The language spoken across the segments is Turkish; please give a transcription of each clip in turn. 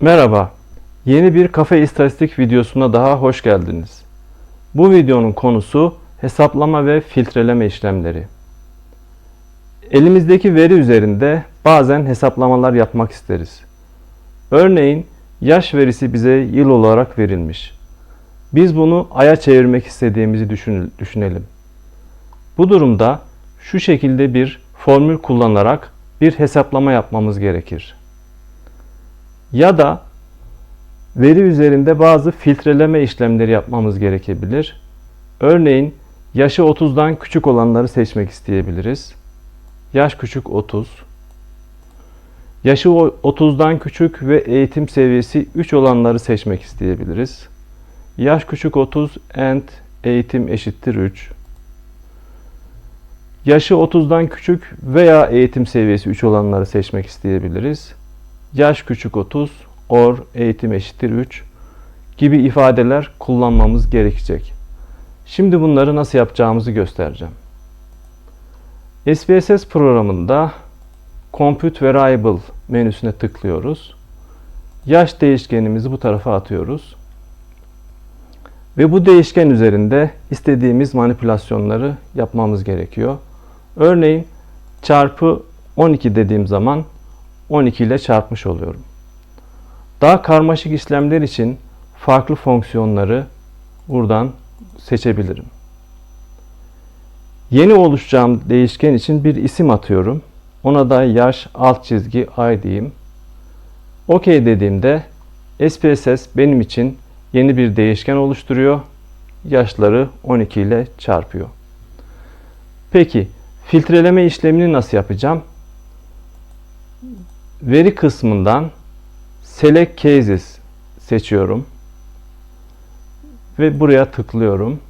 Merhaba, yeni bir kafe istatistik videosuna daha hoş geldiniz. Bu videonun konusu hesaplama ve filtreleme işlemleri. Elimizdeki veri üzerinde bazen hesaplamalar yapmak isteriz. Örneğin yaş verisi bize yıl olarak verilmiş. Biz bunu aya çevirmek istediğimizi düşün- düşünelim. Bu durumda şu şekilde bir formül kullanarak bir hesaplama yapmamız gerekir. Ya da veri üzerinde bazı filtreleme işlemleri yapmamız gerekebilir. Örneğin yaşı 30'dan küçük olanları seçmek isteyebiliriz. Yaş küçük 30. Yaşı o- 30'dan küçük ve eğitim seviyesi 3 olanları seçmek isteyebiliriz. Yaş küçük 30 and eğitim eşittir 3. Yaşı 30'dan küçük veya eğitim seviyesi 3 olanları seçmek isteyebiliriz. Yaş küçük 30 or eğitim eşittir 3 gibi ifadeler kullanmamız gerekecek. Şimdi bunları nasıl yapacağımızı göstereceğim. SPSS programında Compute Variable menüsüne tıklıyoruz. Yaş değişkenimizi bu tarafa atıyoruz. Ve bu değişken üzerinde istediğimiz manipülasyonları yapmamız gerekiyor. Örneğin çarpı 12 dediğim zaman 12 ile çarpmış oluyorum. Daha karmaşık işlemler için farklı fonksiyonları buradan seçebilirim. Yeni oluşacağım değişken için bir isim atıyorum. Ona da yaş alt çizgi ay diyeyim. OK dediğimde SPSS benim için yeni bir değişken oluşturuyor. Yaşları 12 ile çarpıyor. Peki filtreleme işlemini nasıl yapacağım? Veri kısmından Select Cases seçiyorum. Ve buraya tıklıyorum.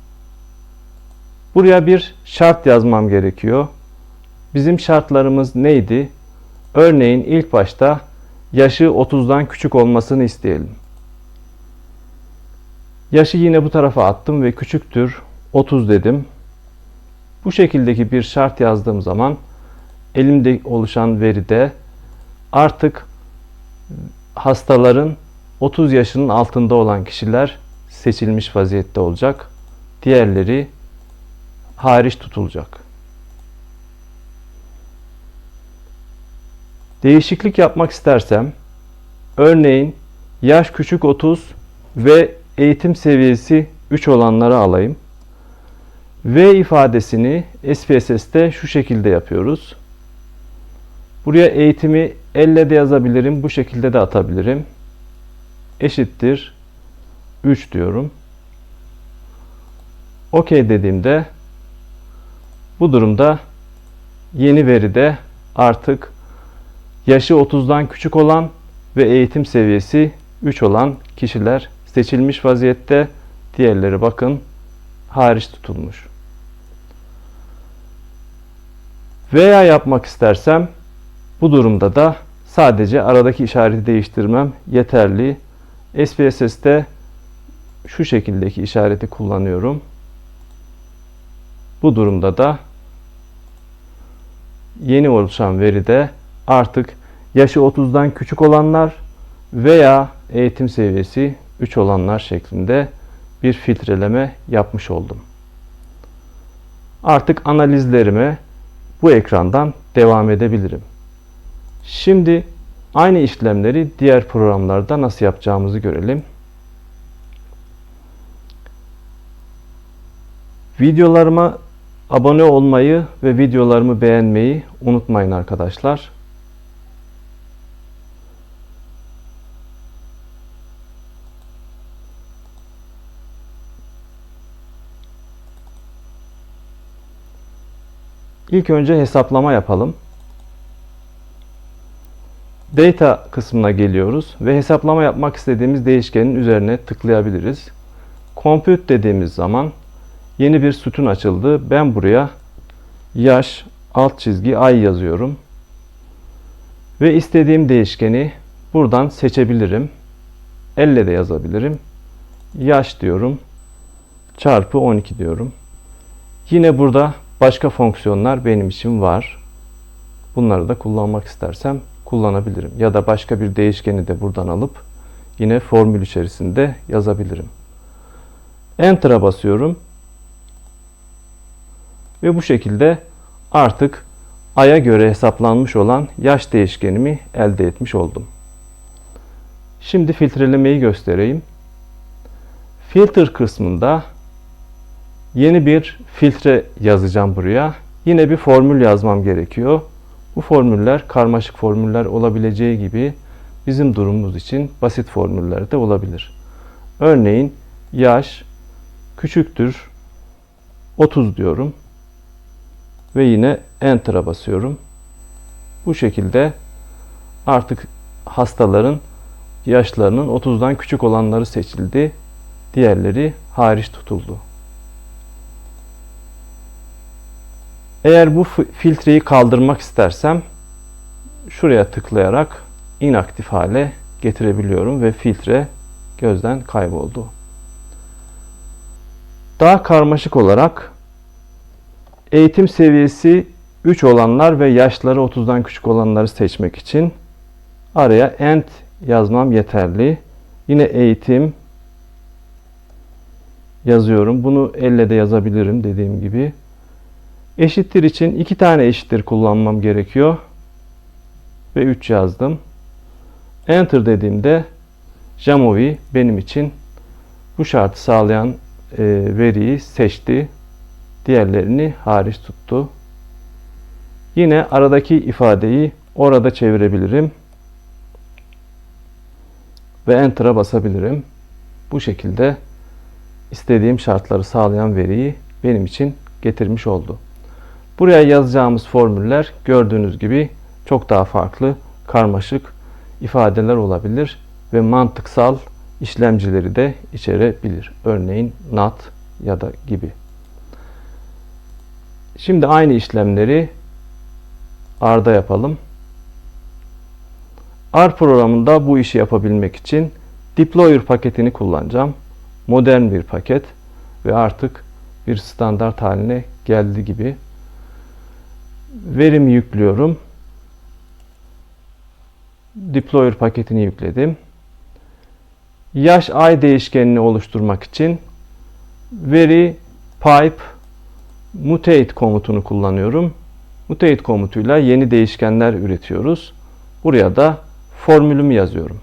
Buraya bir şart yazmam gerekiyor. Bizim şartlarımız neydi? Örneğin ilk başta yaşı 30'dan küçük olmasını isteyelim. Yaşı yine bu tarafa attım ve küçüktür 30 dedim. Bu şekildeki bir şart yazdığım zaman elimde oluşan veride artık hastaların 30 yaşının altında olan kişiler seçilmiş vaziyette olacak. Diğerleri hariç tutulacak. Değişiklik yapmak istersem örneğin yaş küçük 30 ve eğitim seviyesi 3 olanları alayım. V ifadesini SPSS'te şu şekilde yapıyoruz. Buraya eğitimi elle de yazabilirim. Bu şekilde de atabilirim. Eşittir 3 diyorum. OK dediğimde bu durumda yeni veride artık yaşı 30'dan küçük olan ve eğitim seviyesi 3 olan kişiler seçilmiş vaziyette. Diğerleri bakın hariç tutulmuş. Veya yapmak istersem bu durumda da sadece aradaki işareti değiştirmem yeterli. SPSS'te şu şekildeki işareti kullanıyorum. Bu durumda da yeni oluşan veride artık yaşı 30'dan küçük olanlar veya eğitim seviyesi 3 olanlar şeklinde bir filtreleme yapmış oldum. Artık analizlerime bu ekrandan devam edebilirim. Şimdi aynı işlemleri diğer programlarda nasıl yapacağımızı görelim. Videolarıma abone olmayı ve videolarımı beğenmeyi unutmayın arkadaşlar. İlk önce hesaplama yapalım. Data kısmına geliyoruz ve hesaplama yapmak istediğimiz değişkenin üzerine tıklayabiliriz. Compute dediğimiz zaman yeni bir sütun açıldı. Ben buraya yaş alt çizgi ay yazıyorum. Ve istediğim değişkeni buradan seçebilirim. Elle de yazabilirim. Yaş diyorum. Çarpı 12 diyorum. Yine burada başka fonksiyonlar benim için var. Bunları da kullanmak istersem kullanabilirim. Ya da başka bir değişkeni de buradan alıp yine formül içerisinde yazabilirim. Enter'a basıyorum. Ve bu şekilde artık aya göre hesaplanmış olan yaş değişkenimi elde etmiş oldum. Şimdi filtrelemeyi göstereyim. Filter kısmında yeni bir filtre yazacağım buraya. Yine bir formül yazmam gerekiyor. Bu formüller karmaşık formüller olabileceği gibi bizim durumumuz için basit formüller de olabilir. Örneğin yaş küçüktür 30 diyorum ve yine enter'a basıyorum. Bu şekilde artık hastaların yaşlarının 30'dan küçük olanları seçildi. Diğerleri hariç tutuldu. Eğer bu filtreyi kaldırmak istersem şuraya tıklayarak inaktif hale getirebiliyorum ve filtre gözden kayboldu. Daha karmaşık olarak eğitim seviyesi 3 olanlar ve yaşları 30'dan küçük olanları seçmek için araya end yazmam yeterli. Yine eğitim yazıyorum. Bunu elle de yazabilirim dediğim gibi. Eşittir için iki tane eşittir kullanmam gerekiyor. Ve 3 yazdım. Enter dediğimde Jamovi benim için bu şartı sağlayan e, veriyi seçti. Diğerlerini hariç tuttu. Yine aradaki ifadeyi orada çevirebilirim. Ve Enter'a basabilirim. Bu şekilde istediğim şartları sağlayan veriyi benim için getirmiş oldu. Buraya yazacağımız formüller gördüğünüz gibi çok daha farklı, karmaşık ifadeler olabilir ve mantıksal işlemcileri de içerebilir. Örneğin NAT ya da gibi. Şimdi aynı işlemleri R'da yapalım. R programında bu işi yapabilmek için deployer paketini kullanacağım. Modern bir paket ve artık bir standart haline geldi gibi. Verimi yüklüyorum. Deployer paketini yükledim. Yaş ay değişkenini oluşturmak için veri pipe mutate komutunu kullanıyorum. Mutate komutuyla yeni değişkenler üretiyoruz. Buraya da formülümü yazıyorum.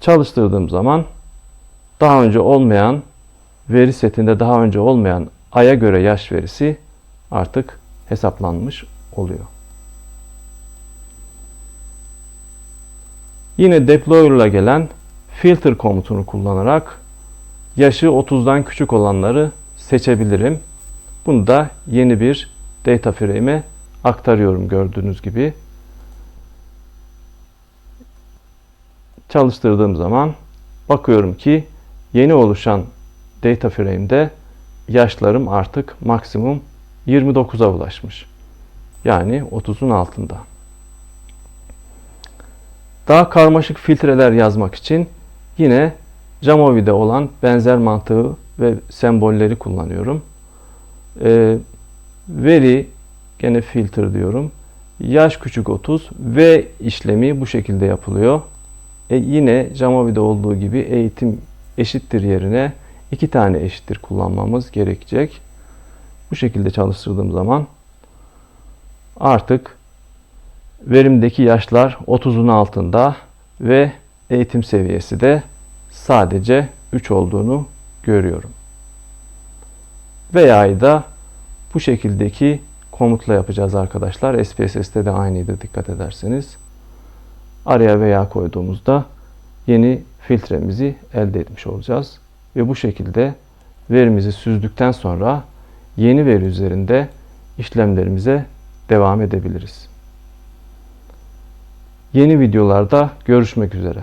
Çalıştırdığım zaman daha önce olmayan veri setinde daha önce olmayan aya göre yaş verisi artık hesaplanmış oluyor. Yine deployer ile gelen filter komutunu kullanarak yaşı 30'dan küçük olanları seçebilirim. Bunu da yeni bir data frame'e aktarıyorum gördüğünüz gibi. Çalıştırdığım zaman bakıyorum ki yeni oluşan data frame'de yaşlarım artık maksimum 29'a ulaşmış. Yani 30'un altında. Daha karmaşık filtreler yazmak için yine Jamovi'de olan benzer mantığı ve sembolleri kullanıyorum. Ee, veri gene filter diyorum. Yaş küçük 30 ve işlemi bu şekilde yapılıyor. E yine Jamovi'de olduğu gibi eğitim eşittir yerine iki tane eşittir kullanmamız gerekecek. Bu şekilde çalıştırdığım zaman artık verimdeki yaşlar 30'un altında ve eğitim seviyesi de sadece 3 olduğunu görüyorum. Veya da bu şekildeki komutla yapacağız arkadaşlar. SPSS'te de aynıydı dikkat ederseniz. Araya veya koyduğumuzda yeni filtremizi elde etmiş olacağız. Ve bu şekilde verimizi süzdükten sonra yeni veri üzerinde işlemlerimize devam edebiliriz. Yeni videolarda görüşmek üzere.